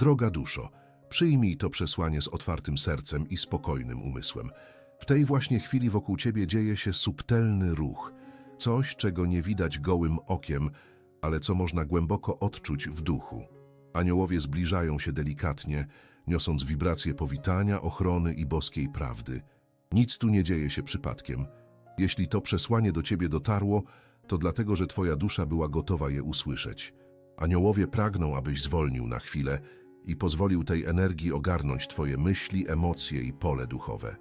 Droga duszo, przyjmij to przesłanie z otwartym sercem i spokojnym umysłem. W tej właśnie chwili wokół ciebie dzieje się subtelny ruch, coś, czego nie widać gołym okiem, ale co można głęboko odczuć w duchu. Aniołowie zbliżają się delikatnie, niosąc wibracje powitania, ochrony i boskiej prawdy. Nic tu nie dzieje się przypadkiem. Jeśli to przesłanie do ciebie dotarło, to dlatego, że twoja dusza była gotowa je usłyszeć. Aniołowie pragną, abyś zwolnił na chwilę i pozwolił tej energii ogarnąć twoje myśli, emocje i pole duchowe.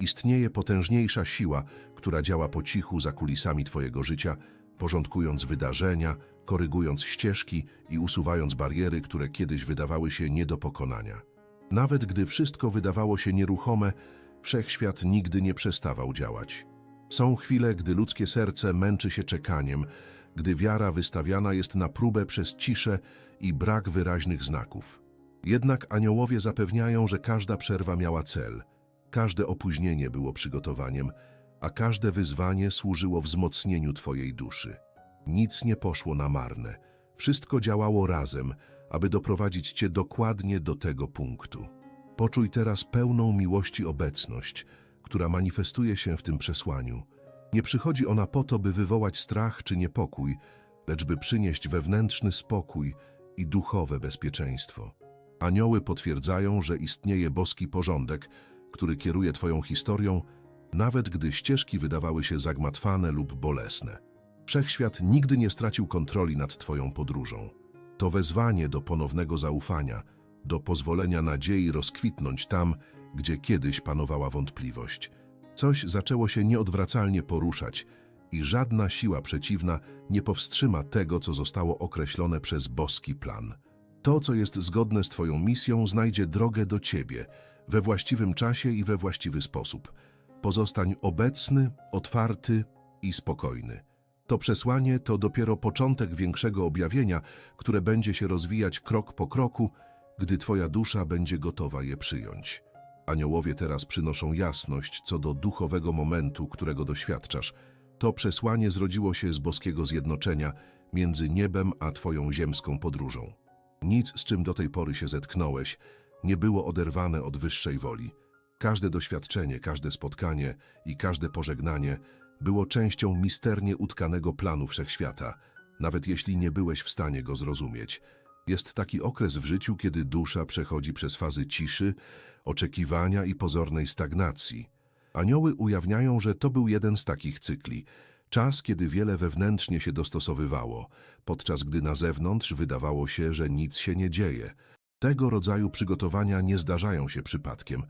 Istnieje potężniejsza siła, która działa po cichu za kulisami twojego życia, porządkując wydarzenia, korygując ścieżki i usuwając bariery, które kiedyś wydawały się nie do pokonania. Nawet gdy wszystko wydawało się nieruchome, wszechświat nigdy nie przestawał działać. Są chwile, gdy ludzkie serce męczy się czekaniem, gdy wiara wystawiana jest na próbę przez ciszę i brak wyraźnych znaków. Jednak aniołowie zapewniają, że każda przerwa miała cel, każde opóźnienie było przygotowaniem, a każde wyzwanie służyło wzmocnieniu Twojej duszy. Nic nie poszło na marne. Wszystko działało razem, aby doprowadzić Cię dokładnie do tego punktu. Poczuj teraz pełną miłości obecność, która manifestuje się w tym przesłaniu. Nie przychodzi ona po to, by wywołać strach czy niepokój, lecz by przynieść wewnętrzny spokój i duchowe bezpieczeństwo. Anioły potwierdzają, że istnieje boski porządek, który kieruje Twoją historią, nawet gdy ścieżki wydawały się zagmatwane lub bolesne. Wszechświat nigdy nie stracił kontroli nad Twoją podróżą. To wezwanie do ponownego zaufania, do pozwolenia nadziei rozkwitnąć tam, gdzie kiedyś panowała wątpliwość. Coś zaczęło się nieodwracalnie poruszać i żadna siła przeciwna nie powstrzyma tego, co zostało określone przez boski plan. To, co jest zgodne z Twoją misją, znajdzie drogę do Ciebie we właściwym czasie i we właściwy sposób. Pozostań obecny, otwarty i spokojny. To przesłanie to dopiero początek większego objawienia, które będzie się rozwijać krok po kroku, gdy Twoja dusza będzie gotowa je przyjąć. Aniołowie teraz przynoszą jasność co do duchowego momentu, którego doświadczasz. To przesłanie zrodziło się z boskiego zjednoczenia między niebem a Twoją ziemską podróżą. Nic, z czym do tej pory się zetknąłeś, nie było oderwane od wyższej woli. Każde doświadczenie, każde spotkanie i każde pożegnanie było częścią misternie utkanego planu wszechświata, nawet jeśli nie byłeś w stanie go zrozumieć. Jest taki okres w życiu, kiedy dusza przechodzi przez fazy ciszy, oczekiwania i pozornej stagnacji. Anioły ujawniają, że to był jeden z takich cykli. Czas, kiedy wiele wewnętrznie się dostosowywało, podczas gdy na zewnątrz wydawało się, że nic się nie dzieje. Tego rodzaju przygotowania nie zdarzają się przypadkiem.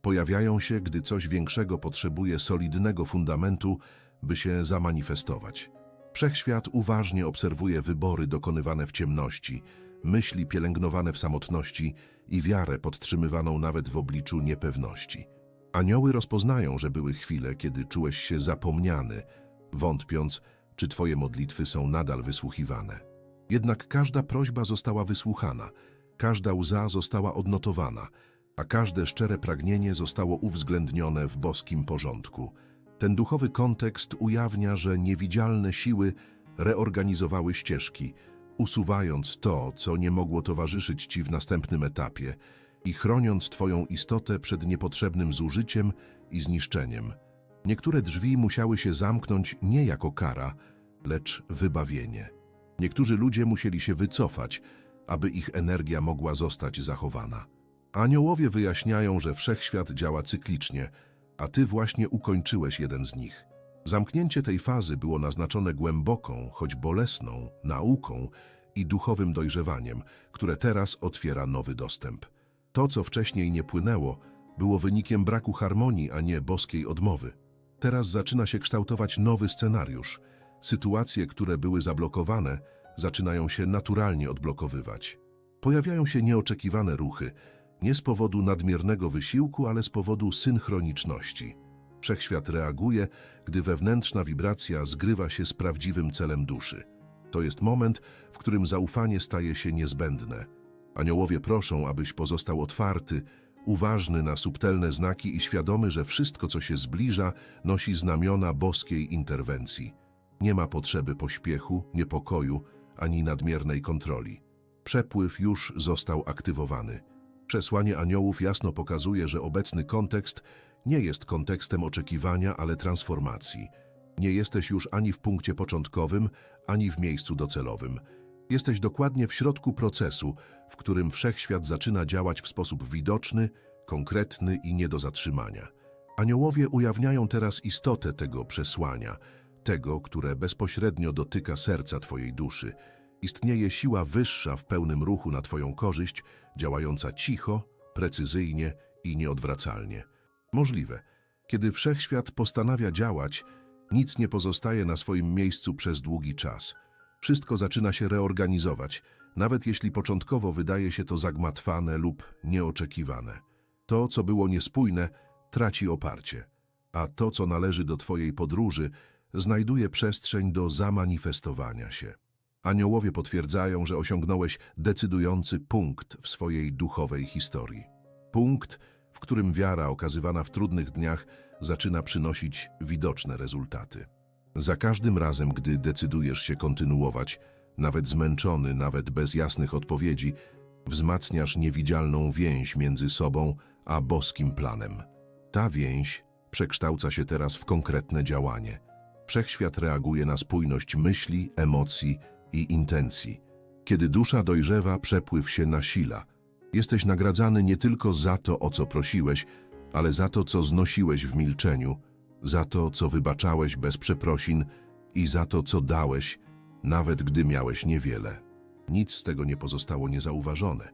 Pojawiają się, gdy coś większego potrzebuje solidnego fundamentu, by się zamanifestować. Wszechświat uważnie obserwuje wybory dokonywane w ciemności, myśli pielęgnowane w samotności i wiarę podtrzymywaną nawet w obliczu niepewności. Anioły rozpoznają, że były chwile, kiedy czułeś się zapomniany, wątpiąc, czy twoje modlitwy są nadal wysłuchiwane. Jednak każda prośba została wysłuchana, każda łza została odnotowana, a każde szczere pragnienie zostało uwzględnione w boskim porządku. Ten duchowy kontekst ujawnia, że niewidzialne siły reorganizowały ścieżki, usuwając to, co nie mogło towarzyszyć Ci w następnym etapie i chroniąc Twoją istotę przed niepotrzebnym zużyciem i zniszczeniem. Niektóre drzwi musiały się zamknąć nie jako kara, lecz wybawienie. Niektórzy ludzie musieli się wycofać, aby ich energia mogła zostać zachowana. Aniołowie wyjaśniają, że wszechświat działa cyklicznie, a Ty właśnie ukończyłeś jeden z nich. Zamknięcie tej fazy było naznaczone głęboką, choć bolesną, nauką i duchowym dojrzewaniem, które teraz otwiera nowy dostęp. To, co wcześniej nie płynęło, było wynikiem braku harmonii, a nie boskiej odmowy. Teraz zaczyna się kształtować nowy scenariusz. Sytuacje, które były zablokowane, zaczynają się naturalnie odblokowywać. Pojawiają się nieoczekiwane ruchy, nie z powodu nadmiernego wysiłku, ale z powodu synchroniczności. Wszechświat reaguje, gdy wewnętrzna wibracja zgrywa się z prawdziwym celem duszy. To jest moment, w którym zaufanie staje się niezbędne. Aniołowie proszą, abyś pozostał otwarty, uważny na subtelne znaki i świadomy, że wszystko, co się zbliża, nosi znamiona boskiej interwencji. Nie ma potrzeby pośpiechu, niepokoju, ani nadmiernej kontroli. Przepływ już został aktywowany. Przesłanie aniołów jasno pokazuje, że obecny kontekst nie jest kontekstem oczekiwania, ale transformacji. Nie jesteś już ani w punkcie początkowym, ani w miejscu docelowym. Jesteś dokładnie w środku procesu, w którym wszechświat zaczyna działać w sposób widoczny, konkretny i nie do zatrzymania. Aniołowie ujawniają teraz istotę tego przesłania, tego, które bezpośrednio dotyka serca Twojej duszy. Istnieje siła wyższa w pełnym ruchu na Twoją korzyść, działająca cicho, precyzyjnie i nieodwracalnie. Możliwe, kiedy wszechświat postanawia działać, nic nie pozostaje na swoim miejscu przez długi czas. Wszystko zaczyna się reorganizować, nawet jeśli początkowo wydaje się to zagmatwane lub nieoczekiwane. To, co było niespójne, traci oparcie, a to, co należy do Twojej podróży, znajduje przestrzeń do zamanifestowania się. Aniołowie potwierdzają, że osiągnąłeś decydujący punkt w swojej duchowej historii. Punkt, w którym wiara okazywana w trudnych dniach zaczyna przynosić widoczne rezultaty. Za każdym razem, gdy decydujesz się kontynuować, nawet zmęczony, nawet bez jasnych odpowiedzi, wzmacniasz niewidzialną więź między sobą a boskim planem. Ta więź przekształca się teraz w konkretne działanie. Wszechświat reaguje na spójność myśli, emocji i intencji. Kiedy dusza dojrzewa, przepływ się nasila. Jesteś nagradzany nie tylko za to, o co prosiłeś, ale za to, co znosiłeś w milczeniu, za to, co wybaczałeś bez przeprosin i za to, co dałeś, nawet gdy miałeś niewiele. Nic z tego nie pozostało niezauważone.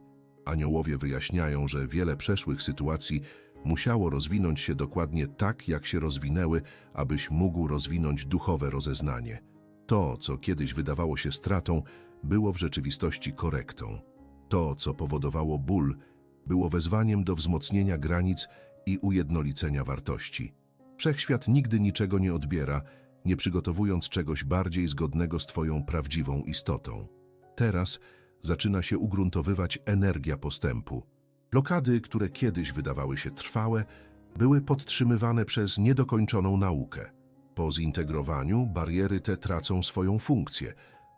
Aniołowie wyjaśniają, że wiele przeszłych sytuacji musiało rozwinąć się dokładnie tak, jak się rozwinęły, abyś mógł rozwinąć duchowe rozeznanie. To, co kiedyś wydawało się stratą, było w rzeczywistości korektą. To, co powodowało ból, było wezwaniem do wzmocnienia granic i ujednolicenia wartości. Wszechświat nigdy niczego nie odbiera, nie przygotowując czegoś bardziej zgodnego z Twoją prawdziwą istotą. Teraz zaczyna się ugruntowywać energia postępu. Blokady, które kiedyś wydawały się trwałe, były podtrzymywane przez niedokończoną naukę. Po zintegrowaniu bariery te tracą swoją funkcję,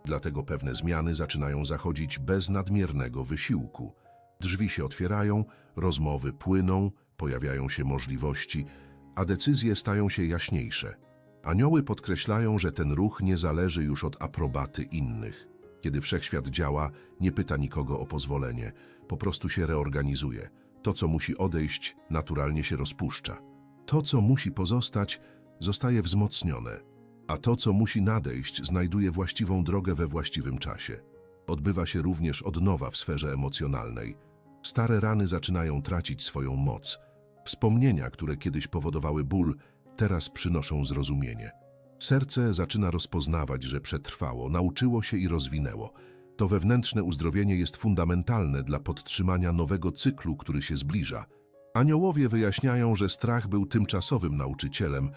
dlatego pewne zmiany zaczynają zachodzić bez nadmiernego wysiłku. Drzwi się otwierają, rozmowy płyną, pojawiają się możliwości, a decyzje stają się jaśniejsze. Anioły podkreślają, że ten ruch nie zależy już od aprobaty innych. Kiedy wszechświat działa, nie pyta nikogo o pozwolenie, po prostu się reorganizuje. To, co musi odejść, naturalnie się rozpuszcza. To, co musi pozostać, zostaje wzmocnione, a to, co musi nadejść, znajduje właściwą drogę we właściwym czasie. Odbywa się również odnowa w sferze emocjonalnej. Stare rany zaczynają tracić swoją moc. Wspomnienia, które kiedyś powodowały ból, teraz przynoszą zrozumienie. Serce zaczyna rozpoznawać, że przetrwało, nauczyło się i rozwinęło. To wewnętrzne uzdrowienie jest fundamentalne dla podtrzymania nowego cyklu, który się zbliża. Aniołowie wyjaśniają, że strach był tymczasowym nauczycielem,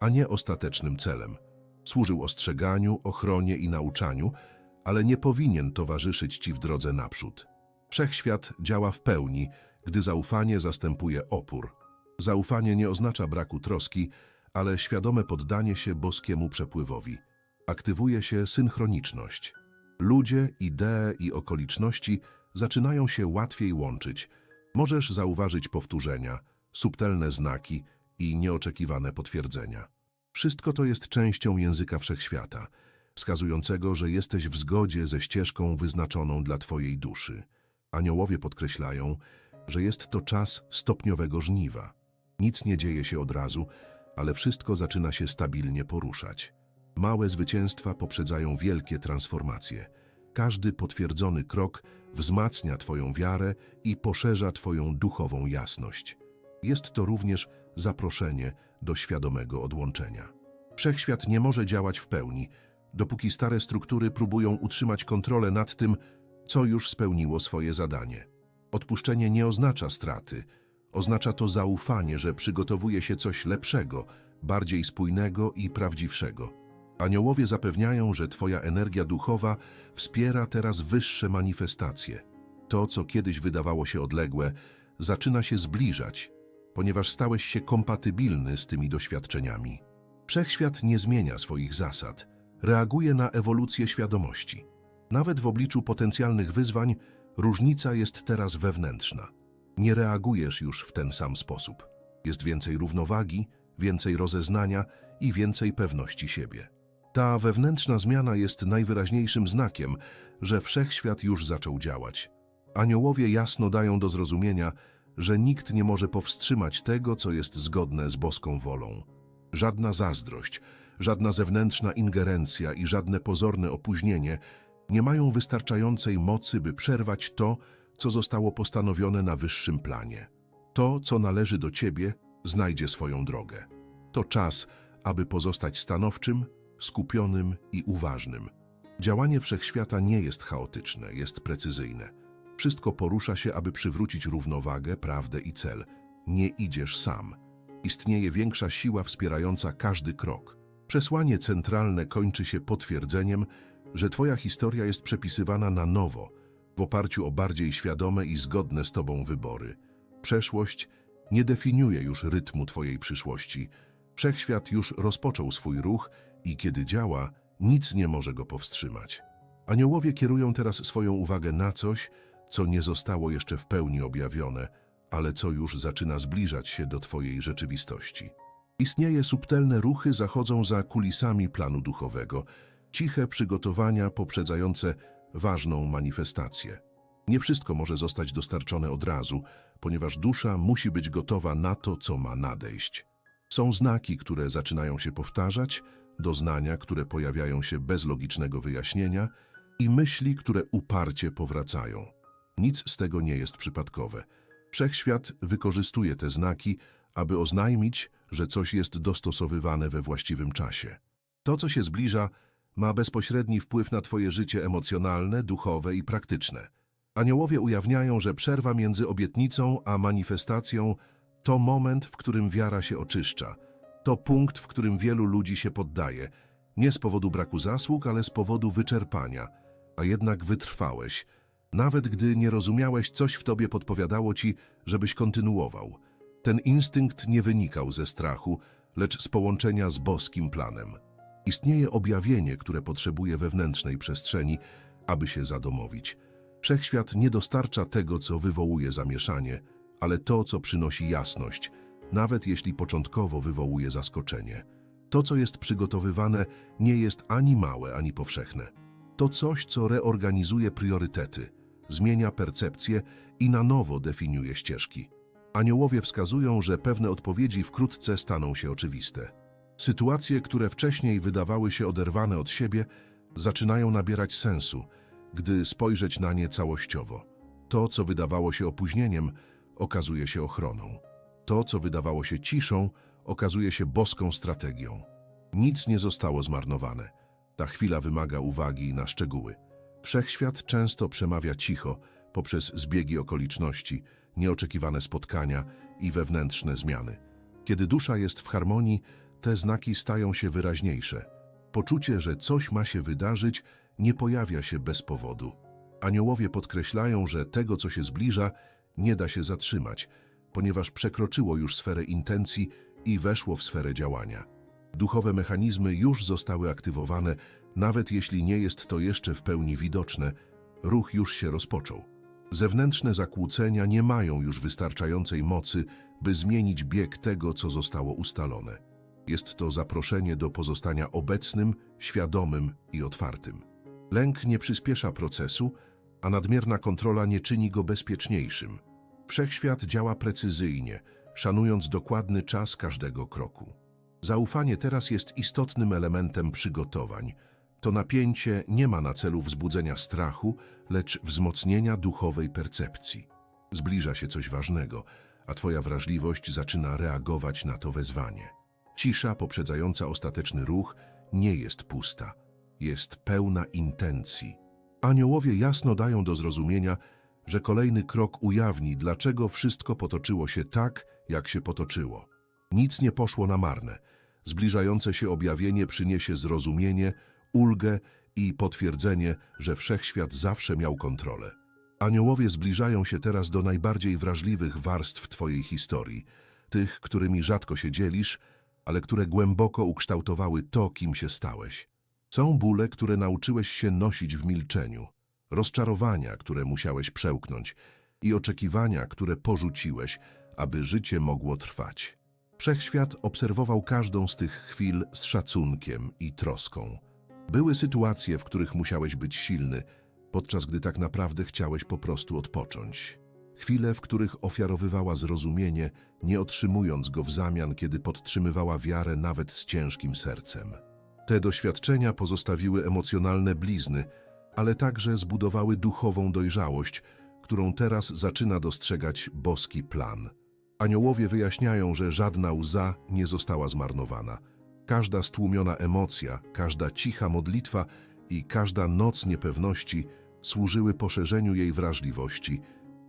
a nie ostatecznym celem. Służył ostrzeganiu, ochronie i nauczaniu, ale nie powinien towarzyszyć ci w drodze naprzód. Wszechświat działa w pełni, gdy zaufanie zastępuje opór. Zaufanie nie oznacza braku troski, ale świadome poddanie się boskiemu przepływowi. Aktywuje się synchroniczność. Ludzie, idee i okoliczności zaczynają się łatwiej łączyć. Możesz zauważyć powtórzenia, subtelne znaki i nieoczekiwane potwierdzenia. Wszystko to jest częścią języka wszechświata, wskazującego, że jesteś w zgodzie ze ścieżką wyznaczoną dla Twojej duszy. Aniołowie podkreślają, że jest to czas stopniowego żniwa. Nic nie dzieje się od razu, ale wszystko zaczyna się stabilnie poruszać. Małe zwycięstwa poprzedzają wielkie transformacje. Każdy potwierdzony krok wzmacnia Twoją wiarę i poszerza Twoją duchową jasność. Jest to również zaproszenie do świadomego odłączenia. Wszechświat nie może działać w pełni, dopóki stare struktury próbują utrzymać kontrolę nad tym, co już spełniło swoje zadanie. Odpuszczenie nie oznacza straty, oznacza to zaufanie, że przygotowuje się coś lepszego, bardziej spójnego i prawdziwszego. Aniołowie zapewniają, że Twoja energia duchowa wspiera teraz wyższe manifestacje. To, co kiedyś wydawało się odległe, zaczyna się zbliżać, ponieważ stałeś się kompatybilny z tymi doświadczeniami. Wszechświat nie zmienia swoich zasad, reaguje na ewolucję świadomości. Nawet w obliczu potencjalnych wyzwań różnica jest teraz wewnętrzna. Nie reagujesz już w ten sam sposób. Jest więcej równowagi, więcej rozeznania i więcej pewności siebie. Ta wewnętrzna zmiana jest najwyraźniejszym znakiem, że wszechświat już zaczął działać. Aniołowie jasno dają do zrozumienia, że nikt nie może powstrzymać tego, co jest zgodne z boską wolą. Żadna zazdrość, żadna zewnętrzna ingerencja i żadne pozorne opóźnienie nie mają wystarczającej mocy, by przerwać to, co zostało postanowione na wyższym planie. To, co należy do ciebie, znajdzie swoją drogę. To czas, aby pozostać stanowczym, skupionym i uważnym. Działanie wszechświata nie jest chaotyczne, jest precyzyjne. Wszystko porusza się, aby przywrócić równowagę, prawdę i cel. Nie idziesz sam. Istnieje większa siła wspierająca każdy krok. Przesłanie centralne kończy się potwierdzeniem, że Twoja historia jest przepisywana na nowo, w oparciu o bardziej świadome i zgodne z Tobą wybory. Przeszłość nie definiuje już rytmu Twojej przyszłości. Wszechświat już rozpoczął swój ruch i kiedy działa, nic nie może go powstrzymać. Aniołowie kierują teraz swoją uwagę na coś, co nie zostało jeszcze w pełni objawione, ale co już zaczyna zbliżać się do Twojej rzeczywistości. Istnieje subtelne ruchy zachodzą za kulisami planu duchowego, ciche przygotowania poprzedzające ważną manifestację. Nie wszystko może zostać dostarczone od razu, ponieważ dusza musi być gotowa na to, co ma nadejść. Są znaki, które zaczynają się powtarzać, doznania, które pojawiają się bez logicznego wyjaśnienia i myśli, które uparcie powracają. Nic z tego nie jest przypadkowe. Wszechświat wykorzystuje te znaki, aby oznajmić, że coś jest dostosowywane we właściwym czasie. To, co się zbliża, ma bezpośredni wpływ na Twoje życie emocjonalne, duchowe i praktyczne. Aniołowie ujawniają, że przerwa między obietnicą a manifestacją to moment, w którym wiara się oczyszcza. To punkt, w którym wielu ludzi się poddaje. Nie z powodu braku zasług, ale z powodu wyczerpania. A jednak wytrwałeś. Nawet gdy nie rozumiałeś, coś w tobie podpowiadało ci, żebyś kontynuował. Ten instynkt nie wynikał ze strachu, lecz z połączenia z boskim planem. Istnieje objawienie, które potrzebuje wewnętrznej przestrzeni, aby się zadomowić. Wszechświat nie dostarcza tego, co wywołuje zamieszanie, ale to, co przynosi jasność, nawet jeśli początkowo wywołuje zaskoczenie. To, co jest przygotowywane, nie jest ani małe, ani powszechne. To coś, co reorganizuje priorytety, zmienia percepcję i na nowo definiuje ścieżki. Aniołowie wskazują, że pewne odpowiedzi wkrótce staną się oczywiste. Sytuacje, które wcześniej wydawały się oderwane od siebie, zaczynają nabierać sensu, gdy spojrzeć na nie całościowo. To, co wydawało się opóźnieniem, okazuje się ochroną. To, co wydawało się ciszą, okazuje się boską strategią. Nic nie zostało zmarnowane. Ta chwila wymaga uwagi na szczegóły. Wszechświat często przemawia cicho, poprzez zbiegi okoliczności, nieoczekiwane spotkania i wewnętrzne zmiany. Kiedy dusza jest w harmonii, te znaki stają się wyraźniejsze. Poczucie, że coś ma się wydarzyć, nie pojawia się bez powodu. Aniołowie podkreślają, że tego, co się zbliża, nie da się zatrzymać, ponieważ przekroczyło już sferę intencji i weszło w sferę działania. Duchowe mechanizmy już zostały aktywowane, nawet jeśli nie jest to jeszcze w pełni widoczne, ruch już się rozpoczął. Zewnętrzne zakłócenia nie mają już wystarczającej mocy, by zmienić bieg tego, co zostało ustalone. Jest to zaproszenie do pozostania obecnym, świadomym i otwartym. Lęk nie przyspiesza procesu, a nadmierna kontrola nie czyni go bezpieczniejszym. Wszechświat działa precyzyjnie, szanując dokładny czas każdego kroku. Zaufanie teraz jest istotnym elementem przygotowań. To napięcie nie ma na celu wzbudzenia strachu, lecz wzmocnienia duchowej percepcji. Zbliża się coś ważnego, a Twoja wrażliwość zaczyna reagować na to wezwanie. Cisza poprzedzająca ostateczny ruch nie jest pusta, jest pełna intencji. Aniołowie jasno dają do zrozumienia, że kolejny krok ujawni, dlaczego wszystko potoczyło się tak, jak się potoczyło. Nic nie poszło na marne. Zbliżające się objawienie przyniesie zrozumienie, ulgę i potwierdzenie, że wszechświat zawsze miał kontrolę. Aniołowie zbliżają się teraz do najbardziej wrażliwych warstw Twojej historii, tych, którymi rzadko się dzielisz, ale które głęboko ukształtowały to, kim się stałeś. Są bóle, które nauczyłeś się nosić w milczeniu, rozczarowania, które musiałeś przełknąć i oczekiwania, które porzuciłeś, aby życie mogło trwać. Wszechświat obserwował każdą z tych chwil z szacunkiem i troską. Były sytuacje, w których musiałeś być silny, podczas gdy tak naprawdę chciałeś po prostu odpocząć. Chwile, w których ofiarowywała zrozumienie, nie otrzymując go w zamian, kiedy podtrzymywała wiarę nawet z ciężkim sercem. Te doświadczenia pozostawiły emocjonalne blizny, ale także zbudowały duchową dojrzałość, którą teraz zaczyna dostrzegać boski plan. Aniołowie wyjaśniają, że żadna łza nie została zmarnowana. Każda stłumiona emocja, każda cicha modlitwa i każda noc niepewności służyły poszerzeniu jej wrażliwości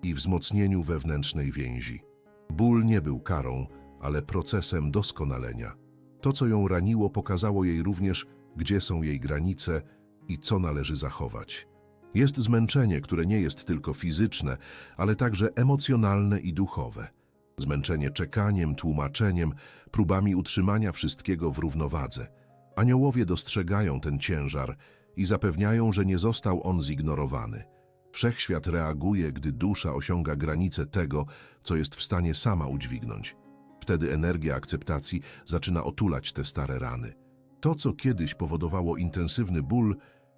i wzmocnieniu wewnętrznej więzi. Ból nie był karą, ale procesem doskonalenia. To, co ją raniło, pokazało jej również, gdzie są jej granice i co należy zachować. Jest zmęczenie, które nie jest tylko fizyczne, ale także emocjonalne i duchowe. Zmęczenie czekaniem, tłumaczeniem, próbami utrzymania wszystkiego w równowadze. Aniołowie dostrzegają ten ciężar i zapewniają, że nie został on zignorowany. Wszechświat reaguje, gdy dusza osiąga granice tego, co jest w stanie sama udźwignąć. Wtedy energia akceptacji zaczyna otulać te stare rany. To, co kiedyś powodowało intensywny ból,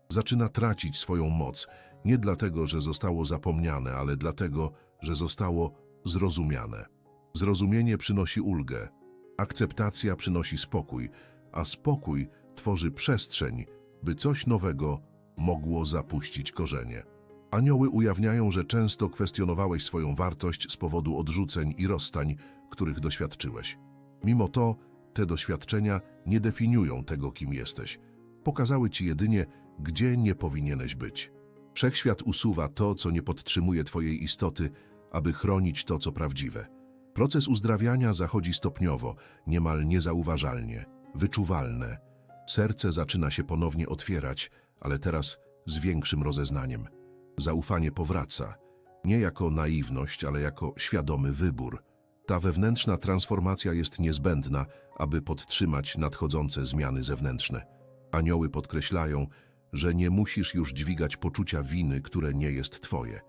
zaczyna tracić swoją moc, nie dlatego, że zostało zapomniane, ale dlatego, że zostało zrozumiane. Zrozumienie przynosi ulgę, akceptacja przynosi spokój, a spokój tworzy przestrzeń, by coś nowego mogło zapuścić korzenie. Anioły ujawniają, że często kwestionowałeś swoją wartość z powodu odrzuceń i rozstań, których doświadczyłeś. Mimo to, te doświadczenia nie definiują tego, kim jesteś. Pokazały ci jedynie, gdzie nie powinieneś być. Wszechświat usuwa to, co nie podtrzymuje twojej istoty, aby chronić to, co prawdziwe. Proces uzdrawiania zachodzi stopniowo, niemal niezauważalnie, wyczuwalne. Serce zaczyna się ponownie otwierać, ale teraz z większym rozeznaniem. Zaufanie powraca, nie jako naiwność, ale jako świadomy wybór. Ta wewnętrzna transformacja jest niezbędna, aby podtrzymać nadchodzące zmiany zewnętrzne. Anioły podkreślają, że nie musisz już dźwigać poczucia winy, które nie jest twoje.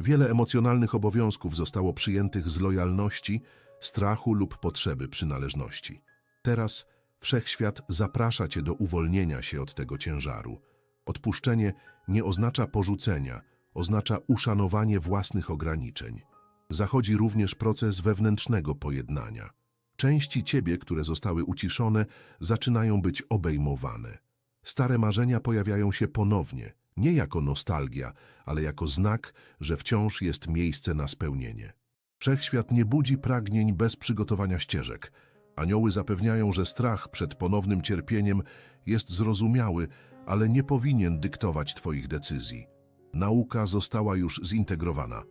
Wiele emocjonalnych obowiązków zostało przyjętych z lojalności, strachu lub potrzeby przynależności. Teraz wszechświat zaprasza cię do uwolnienia się od tego ciężaru. Odpuszczenie nie oznacza porzucenia, oznacza uszanowanie własnych ograniczeń. Zachodzi również proces wewnętrznego pojednania. Części ciebie, które zostały uciszone, zaczynają być obejmowane. Stare marzenia pojawiają się ponownie, nie jako nostalgia, ale jako znak, że wciąż jest miejsce na spełnienie. Wszechświat nie budzi pragnień bez przygotowania ścieżek. Anioły zapewniają, że strach przed ponownym cierpieniem jest zrozumiały, ale nie powinien dyktować twoich decyzji. Nauka została już zintegrowana.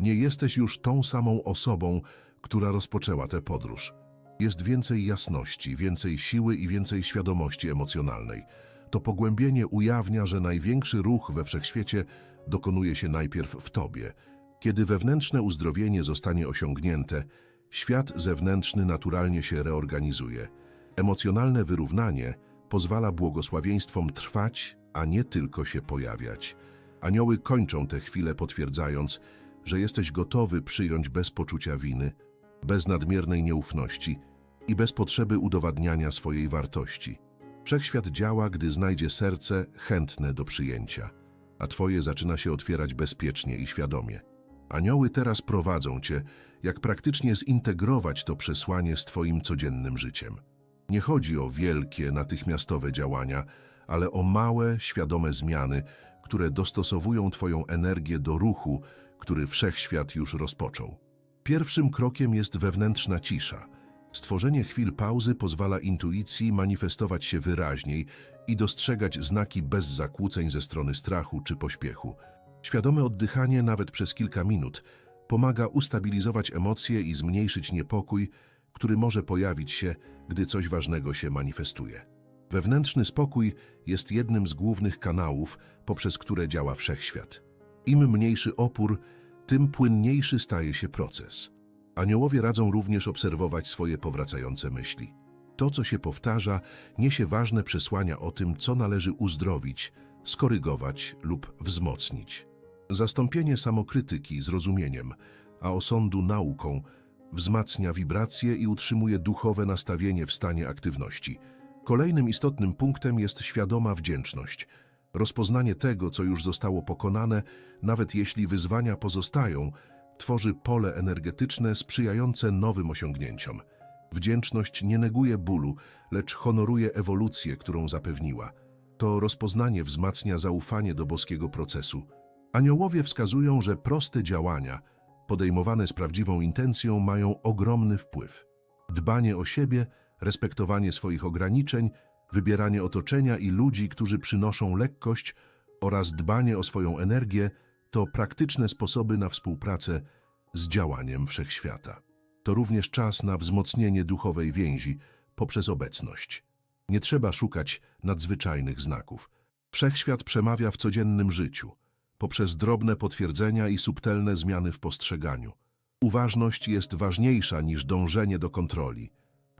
Nie jesteś już tą samą osobą, która rozpoczęła tę podróż. Jest więcej jasności, więcej siły i więcej świadomości emocjonalnej. To pogłębienie ujawnia, że największy ruch we wszechświecie dokonuje się najpierw w tobie. Kiedy wewnętrzne uzdrowienie zostanie osiągnięte, świat zewnętrzny naturalnie się reorganizuje. Emocjonalne wyrównanie pozwala błogosławieństwom trwać, a nie tylko się pojawiać. Anioły kończą tę chwilę potwierdzając, że jesteś gotowy przyjąć bez poczucia winy, bez nadmiernej nieufności i bez potrzeby udowadniania swojej wartości. Wszechświat działa, gdy znajdzie serce chętne do przyjęcia, a Twoje zaczyna się otwierać bezpiecznie i świadomie. Anioły teraz prowadzą Cię, jak praktycznie zintegrować to przesłanie z Twoim codziennym życiem. Nie chodzi o wielkie, natychmiastowe działania, ale o małe, świadome zmiany, które dostosowują Twoją energię do ruchu, który wszechświat już rozpoczął. Pierwszym krokiem jest wewnętrzna cisza. Stworzenie chwil pauzy pozwala intuicji manifestować się wyraźniej i dostrzegać znaki bez zakłóceń ze strony strachu czy pośpiechu. Świadome oddychanie nawet przez kilka minut pomaga ustabilizować emocje i zmniejszyć niepokój, który może pojawić się, gdy coś ważnego się manifestuje. Wewnętrzny spokój jest jednym z głównych kanałów, poprzez które działa wszechświat. Im mniejszy opór, tym płynniejszy staje się proces. Aniołowie radzą również obserwować swoje powracające myśli. To, co się powtarza, niesie ważne przesłania o tym, co należy uzdrowić, skorygować lub wzmocnić. Zastąpienie samokrytyki zrozumieniem, a osądu nauką wzmacnia wibracje i utrzymuje duchowe nastawienie w stanie aktywności. Kolejnym istotnym punktem jest świadoma wdzięczność. Rozpoznanie tego, co już zostało pokonane, nawet jeśli wyzwania pozostają, tworzy pole energetyczne sprzyjające nowym osiągnięciom. Wdzięczność nie neguje bólu, lecz honoruje ewolucję, którą zapewniła. To rozpoznanie wzmacnia zaufanie do boskiego procesu. Aniołowie wskazują, że proste działania, podejmowane z prawdziwą intencją, mają ogromny wpływ. Dbanie o siebie, respektowanie swoich ograniczeń, wybieranie otoczenia i ludzi, którzy przynoszą lekkość oraz dbanie o swoją energię to praktyczne sposoby na współpracę z działaniem wszechświata. To również czas na wzmocnienie duchowej więzi poprzez obecność. Nie trzeba szukać nadzwyczajnych znaków. Wszechświat przemawia w codziennym życiu, poprzez drobne potwierdzenia i subtelne zmiany w postrzeganiu. Uważność jest ważniejsza niż dążenie do kontroli.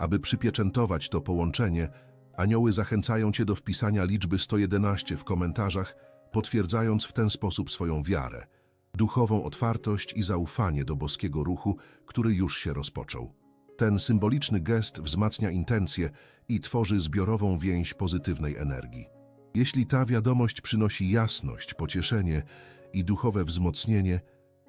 Aby przypieczętować to połączenie, anioły zachęcają Cię do wpisania liczby 111 w komentarzach, potwierdzając w ten sposób swoją wiarę, duchową otwartość i zaufanie do boskiego ruchu, który już się rozpoczął. Ten symboliczny gest wzmacnia intencje i tworzy zbiorową więź pozytywnej energii. Jeśli ta wiadomość przynosi jasność, pocieszenie i duchowe wzmocnienie,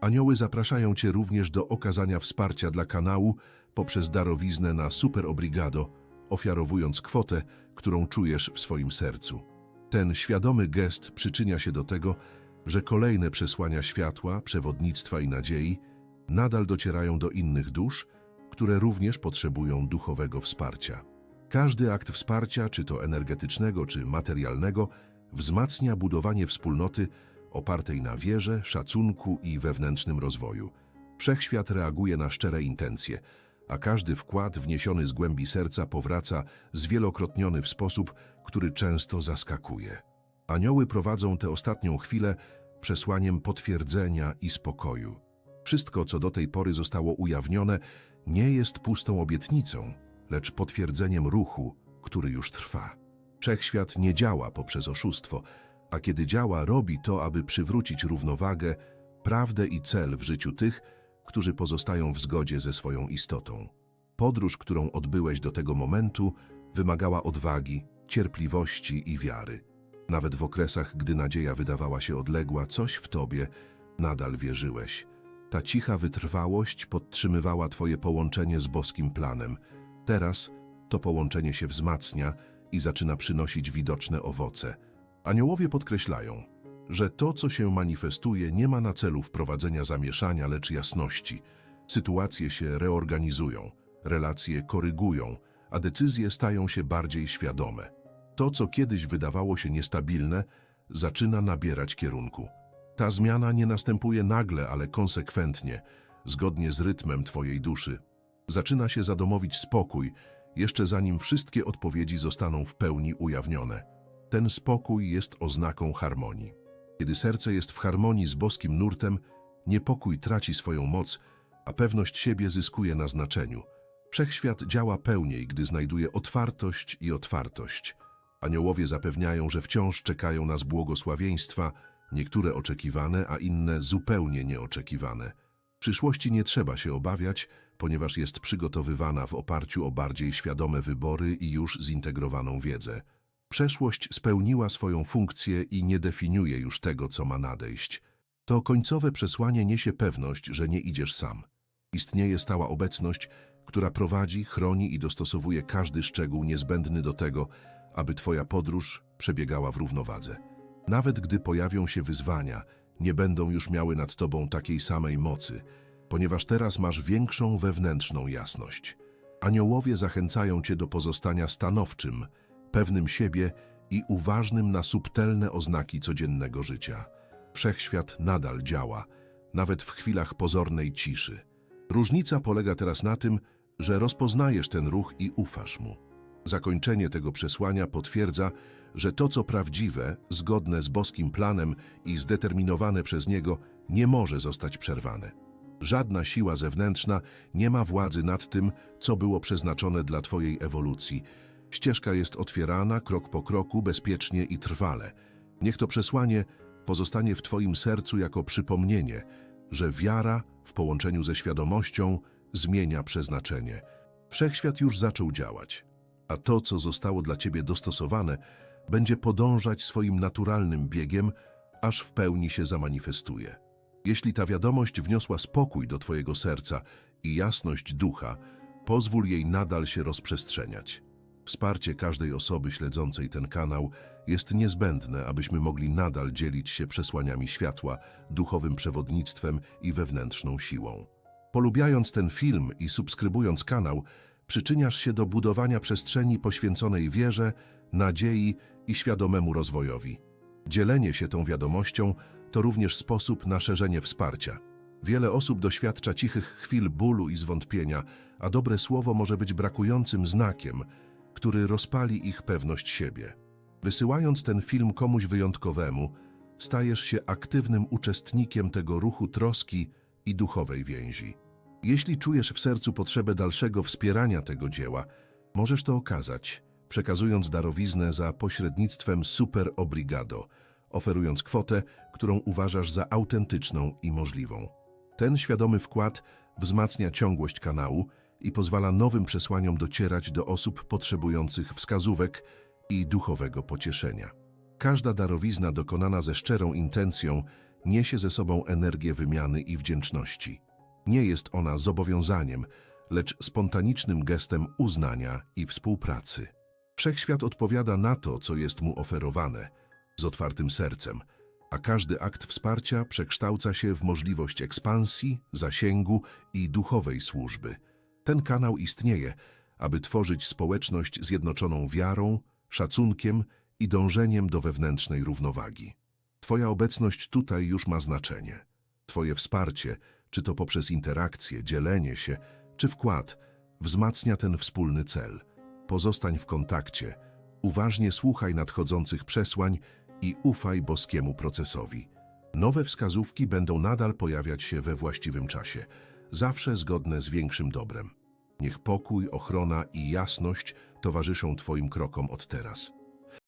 anioły zapraszają Cię również do okazania wsparcia dla kanału poprzez darowiznę na Super Obrigado, ofiarowując kwotę, którą czujesz w swoim sercu. Ten świadomy gest przyczynia się do tego, że kolejne przesłania światła, przewodnictwa i nadziei nadal docierają do innych dusz, które również potrzebują duchowego wsparcia. Każdy akt wsparcia, czy to energetycznego, czy materialnego, wzmacnia budowanie wspólnoty opartej na wierze, szacunku i wewnętrznym rozwoju. Wszechświat reaguje na szczere intencje, a każdy wkład wniesiony z głębi serca powraca zwielokrotniony w sposób, który często zaskakuje. Anioły prowadzą tę ostatnią chwilę przesłaniem potwierdzenia i spokoju. Wszystko, co do tej pory zostało ujawnione, nie jest pustą obietnicą, lecz potwierdzeniem ruchu, który już trwa. Wszechświat nie działa poprzez oszustwo, a kiedy działa, robi to, aby przywrócić równowagę, prawdę i cel w życiu tych, którzy pozostają w zgodzie ze swoją istotą. Podróż, którą odbyłeś do tego momentu, wymagała odwagi, cierpliwości i wiary. Nawet w okresach, gdy nadzieja wydawała się odległa, coś w tobie nadal wierzyłeś. Ta cicha wytrwałość podtrzymywała twoje połączenie z boskim planem. Teraz to połączenie się wzmacnia i zaczyna przynosić widoczne owoce. Aniołowie podkreślają, że to, co się manifestuje, nie ma na celu wprowadzenia zamieszania, lecz jasności. Sytuacje się reorganizują, relacje korygują, a decyzje stają się bardziej świadome. To, co kiedyś wydawało się niestabilne, zaczyna nabierać kierunku. Ta zmiana nie następuje nagle, ale konsekwentnie, zgodnie z rytmem Twojej duszy. Zaczyna się zadomowić spokój, jeszcze zanim wszystkie odpowiedzi zostaną w pełni ujawnione. Ten spokój jest oznaką harmonii. Kiedy serce jest w harmonii z boskim nurtem, niepokój traci swoją moc, a pewność siebie zyskuje na znaczeniu. Wszechświat działa pełniej, gdy znajduje otwartość i otwartość. Aniołowie zapewniają, że wciąż czekają nas błogosławieństwa, niektóre oczekiwane, a inne zupełnie nieoczekiwane. Przyszłości nie trzeba się obawiać, ponieważ jest przygotowywana w oparciu o bardziej świadome wybory i już zintegrowaną wiedzę. Przeszłość spełniła swoją funkcję i nie definiuje już tego, co ma nadejść. To końcowe przesłanie niesie pewność, że nie idziesz sam. Istnieje stała obecność, która prowadzi, chroni i dostosowuje każdy szczegół niezbędny do tego, aby Twoja podróż przebiegała w równowadze. Nawet gdy pojawią się wyzwania, nie będą już miały nad Tobą takiej samej mocy, ponieważ teraz masz większą wewnętrzną jasność. Aniołowie zachęcają Cię do pozostania stanowczym, pewnym siebie i uważnym na subtelne oznaki codziennego życia. Wszechświat nadal działa, nawet w chwilach pozornej ciszy. Różnica polega teraz na tym, że rozpoznajesz ten ruch i ufasz mu. Zakończenie tego przesłania potwierdza, że to, co prawdziwe, zgodne z boskim planem i zdeterminowane przez niego, nie może zostać przerwane. Żadna siła zewnętrzna nie ma władzy nad tym, co było przeznaczone dla Twojej ewolucji. Ścieżka jest otwierana krok po kroku, bezpiecznie i trwale. Niech to przesłanie pozostanie w Twoim sercu jako przypomnienie, że wiara w połączeniu ze świadomością zmienia przeznaczenie. Wszechświat już zaczął działać, a to, co zostało dla Ciebie dostosowane, będzie podążać swoim naturalnym biegiem, aż w pełni się zamanifestuje. Jeśli ta wiadomość wniosła spokój do Twojego serca i jasność ducha, pozwól jej nadal się rozprzestrzeniać. Wsparcie każdej osoby śledzącej ten kanał jest niezbędne, abyśmy mogli nadal dzielić się przesłaniami światła, duchowym przewodnictwem i wewnętrzną siłą. Polubiając ten film i subskrybując kanał, przyczyniasz się do budowania przestrzeni poświęconej wierze, nadziei i świadomemu rozwojowi. Dzielenie się tą wiadomością to również sposób na szerzenie wsparcia. Wiele osób doświadcza cichych chwil bólu i zwątpienia, a dobre słowo może być brakującym znakiem, który rozpali ich pewność siebie. Wysyłając ten film komuś wyjątkowemu, stajesz się aktywnym uczestnikiem tego ruchu troski i duchowej więzi. Jeśli czujesz w sercu potrzebę dalszego wspierania tego dzieła, możesz to okazać, przekazując darowiznę za pośrednictwem Super Obrigado, oferując kwotę, którą uważasz za autentyczną i możliwą. Ten świadomy wkład wzmacnia ciągłość kanału i pozwala nowym przesłaniom docierać do osób potrzebujących wskazówek i duchowego pocieszenia. Każda darowizna dokonana ze szczerą intencją niesie ze sobą energię wymiany i wdzięczności. Nie jest ona zobowiązaniem, lecz spontanicznym gestem uznania i współpracy. Wszechświat odpowiada na to, co jest mu oferowane, z otwartym sercem, a każdy akt wsparcia przekształca się w możliwość ekspansji, zasięgu i duchowej służby. Ten kanał istnieje, aby tworzyć społeczność zjednoczoną wiarą, szacunkiem i dążeniem do wewnętrznej równowagi. Twoja obecność tutaj już ma znaczenie. Twoje wsparcie, czy to poprzez interakcję, dzielenie się, czy wkład, wzmacnia ten wspólny cel. Pozostań w kontakcie, uważnie słuchaj nadchodzących przesłań i ufaj boskiemu procesowi. Nowe wskazówki będą nadal pojawiać się we właściwym czasie, zawsze zgodne z większym dobrem. Niech pokój, ochrona i jasność towarzyszą Twoim krokom od teraz.